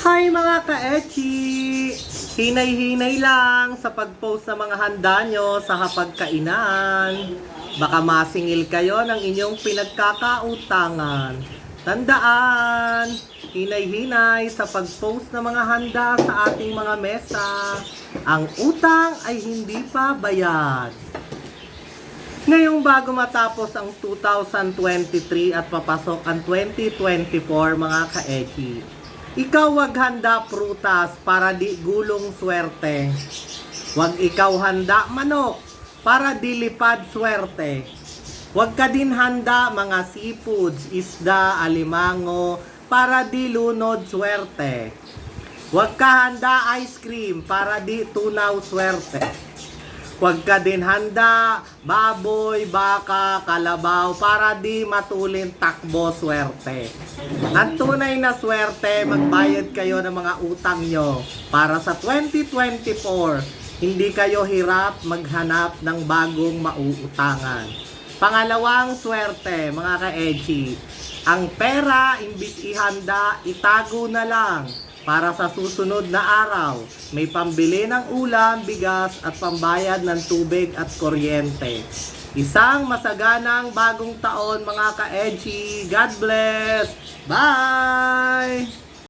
Hi mga ka-echi! Hinay-hinay lang sa pag-post ng mga handa nyo sa hapagkainan. Baka masingil kayo ng inyong pinagkakautangan. Tandaan, hinay-hinay sa pag-post ng mga handa sa ating mga mesa. Ang utang ay hindi pa bayad. Ngayong bago matapos ang 2023 at papasok ang 2024 mga ka-echi, ikaw wag handa prutas para di gulong swerte. Wag ikaw handa manok para di lipad swerte. Wag ka din handa mga seafoods, isda, alimango para di lunod swerte. Wag ka handa ice cream para di tunaw swerte. Huwag ka din handa, baboy, baka, kalabaw, para di matulin takbo swerte. Ang tunay na swerte, magbayad kayo ng mga utang nyo para sa 2024, hindi kayo hirap maghanap ng bagong mauutangan. Pangalawang swerte, mga ka-edgy, ang pera, imbis ihanda, itago na lang para sa susunod na araw. May pambili ng ulam, bigas at pambayad ng tubig at kuryente. Isang masaganang bagong taon mga ka-edgy. God bless! Bye!